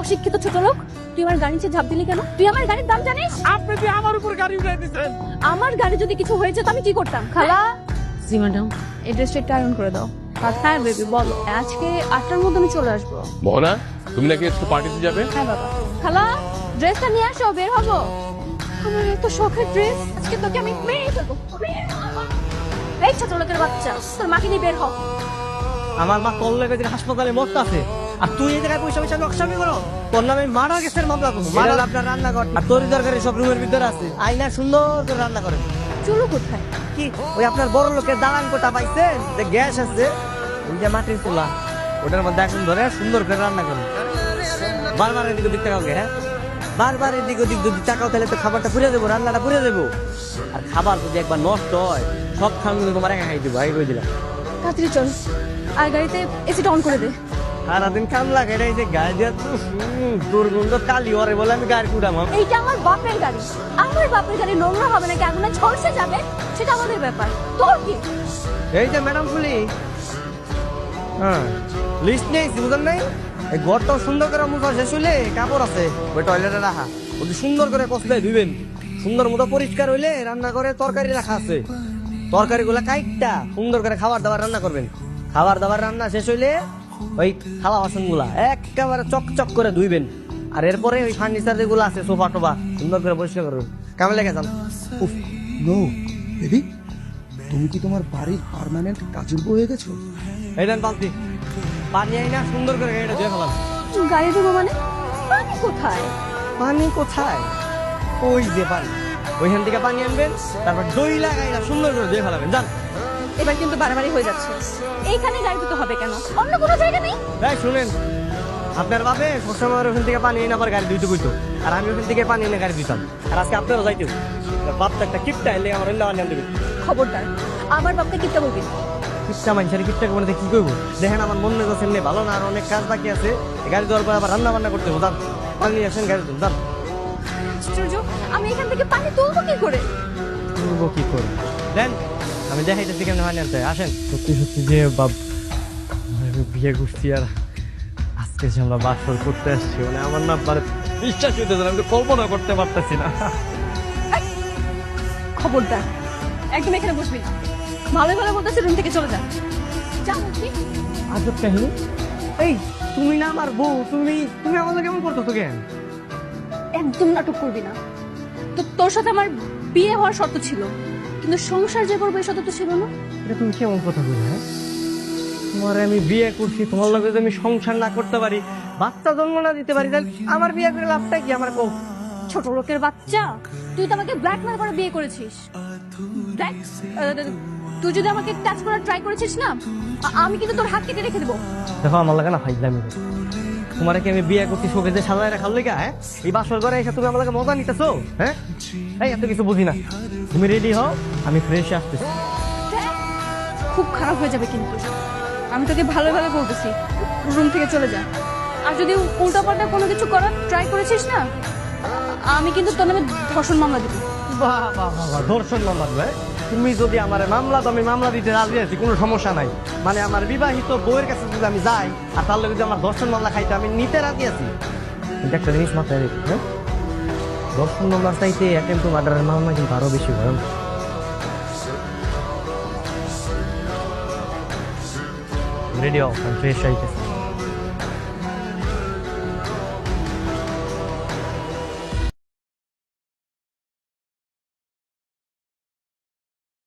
অশিক্ষিত ছোট লোক তুই আমার গাড়ি নিচে ঝাঁপ দিলি কেন? তুই আমার গাড়ির দাম জানিস? আপনি যে আমার উপর গাড়ি উঠাই দিচ্ছেন আমার গাড়ি যদি কিছু হয়েছে তো আমি কি করতাম? খালা? জি ম্যাডাম এই ড্রেসটা একটু আয়রন করে দাও। হ্যাঁ বেবি বলো আজকে আটটার মধ্যে আমি চলে আসব। মোহনা তুমি নাকি একটু পার্টিতে যাবে? হ্যাঁ বাবা। খালা ড্রেসটা নিয়ে আসো বের হব। আমার এত শখের ড্রেস আজকে তোকে আমি মেরে ফেলব। এই ছোট লোকের বাচ্চা তোর মাকে নিয়ে বের হ। আমার মা তোর লেগে যে হাসপাতালে মরতে আছে আর তুই এই জায়গায় পয়সা পয়সা নকশামি করো। তোর নামে মারা গেছে মামলা করব মারা আপনার রান্না কর আর তোর দরকারি সব রুমের ভিতরে আছে। আইনা সুন্দর করে রান্না করে। চলো কোথায়? কি? ওই আপনার বড় লোকের দালান কোটা পাইছেন? যে গ্যাস আছে ওই যে মাটির চুলা। ওটার মধ্যে এখন ধরে সুন্দর করে রান্না করুন বারবার এদিক ওদিক তাকাও হ্যাঁ? বারবার এদিক ওদিক যদি তাকাও তাহলে তো খাবারটা পুড়ে দেবো রান্নাটা পুড়ে দেবো। আর খাবার যদি একবার নষ্ট হয় সব কিন্তু তোমার একা খাই দেবো আগে কই দিলাম। তাড়াতাড়ি চল। আর গাড়িতে এসিটা অন করে দে। সারাদিন কাম লাগে এই যে গাড়ি দিয়ে তো দুর্গন্ধ কালি ওরে বলে আমি গাড়ি কুড়াম এইটা আমার বাপের গাড়ি। আমার বাপের গাড়ি নোংরা হবে নাকি? আগুনে ঝলসে যাবে? সেটা আমাদের ব্যাপার। তোর কি? এই যে ম্যাডাম ফুলি হ্যাঁ লিস্ট নেই বুঝলেন নাই? এই ঘরটাও সুন্দর করে মুছা শেষ হইলে কাপড় আছে। ওই টয়লেটে রাখা। ওটি সুন্দর করে কষলে ধুবেন সুন্দর মতো পরিষ্কার হইলে রান্না করে তরকারি রাখা আছে। তরকারি গুলা কাইটটা সুন্দর করে খাবার দাবার রান্না করবেন। খাবার দাবার রান্না শেষ হইলে ওই থালা বাসনগুলা একেবারে চকচক করে ধুইবেন। আর এরপরে ওই ফার্নিচার যেগুলো আছে সোফা টোফা সুন্দর করে পরিষ্কার করবেন কেমন লেগে যান উফ নো বেবি তুমি কি তোমার বাড়ির পার্মানেন্ট কাজের বউ হয়ে গেছো? এই দেন বালতি পানি আই না সুন্দর করে এটা ধুয়ে ফেলাম গাড়ি দেবো মানে? পানি কোথায়? পানি কোথায়? ওই যে পানি। ওইখান থেকে পানি আনবেন তারপর দই লাগাই না সুন্দর করে ধুয়ে ফেলাবেন। যান। এবার কিন্তু বাড়াবাড়ি হয়ে যাচ্ছে। এইখানে গাড়ি দিতে হবে কেন? অন্য কোনো জায়গা নেই? এই শুনেন আপনার বাপে সবসময় ওখান থেকে পানি এনে আবার গাড়ি ধুইতে কইতো আর আমি ওখান থেকে পানি এনে গাড়ি দিতাম আর আজকে আপনারও যাইতে বাপ তো একটা কিপটা এলে আমার রান্না বান্না দেবে খবরদার আমার বাপকে কিপটা বলবি। কিপটা মানুষের কিপটা করে কি করব দেখেন আমার মন মেজাজ এমনি ভালো না আর অনেক কাজ বাকি আছে। গাড়ি দেওয়ার পর আবার রান্না বান্না করতে হবে যান। পানি আসেন গাড়ি দিন আশ্চর্য আমি এখান থেকে পানি তুলবো কি করে? করব কি করব দেন আমি দেখাইতেছি কেমন পানি আনতে হয়। আসেন। সত্যি সত্যি যে বাপ বিয়ে করছি আর আজকে যে আমরা বাসর করতে আসছি মানে আমার না মানে বিশ্বাস হইতেছে না আমি তো কল্পনা করতে পারতেছি না। খবরদার একদম এখানে বসবি না। ভালো ভালো বলতেছে রুম থেকে চলে যা। যা বলছি। আজব কাহিনী। এই তুমি না আমার বউ তুমি তুমি আমাদের কেমন করতো তো কেন? একদম নাটক করবি না। তো তোর সাথে আমার বিয়ে হওয়ার শর্ত ছিল। কিন্তু সংসার যে করব শর্ত তো ছিল না। এটা তুমি কেমন কথা বলে হ্যাঁ? তোমার আমি বিয়ে করছি তোমার লগে যদি আমি সংসার না করতে পারি বাচ্চা জন্ম না দিতে পারি তাহলে আমার বিয়ে করে লাভটা কি আমার কৌ ছোট লোকের বাচ্চা তুই তো আমাকে ব্ল্যাকমেল করে বিয়ে করেছিস। তুই যদি আমাকে টাচ করার ট্রাই করেছিস না আমি কিন্তু তোর হাত কেটে রেখে দেবো। দেখো আমার লাগে না ফাইজলামি তোমার কি আমি বিয়ে করছি শোকে যে সাজায় রাখার লেগা হ্যাঁ? এই বাসর ঘরে এসে তুমি লাগে মজা নিতেছো হ্যাঁ? এই, এত কিছু বুঝি না। তুমি রেডি হও, আমি ফ্রেশ আসতেছি। খুব খারাপ হয়ে যাবে কিন্তু। আমি তোকে ভালো ভালো বলতেছি। রুম থেকে চলে যা। আর যদি উল্টা পাল্টা কোনো কিছু করার ট্রাই করেছিস না, আমি কিন্তু তোর নামে ধর্ষণ মামলা দিব। বাহ বাহ বাহ দেবে তুমি যদি আমার মামলা আমি মামলা দিতে রাজি আছি, কোনো সমস্যা নাই। মানে আমার বিবাহিত বউয়ের কাছে যদি আমি যাই, আর তাহলে যদি আমার ধর্ষণ মামলা খাইতে, আমি নিতে রাজি আছি। একটা জিনিস মাথায় হ্যাঁ? মামলা চাইতে অ্যাটেম্প মার্ডারের মামলা কিন্তু আরও বেশি ভয়ঙ্কর। ফ্রেশ আইতেছি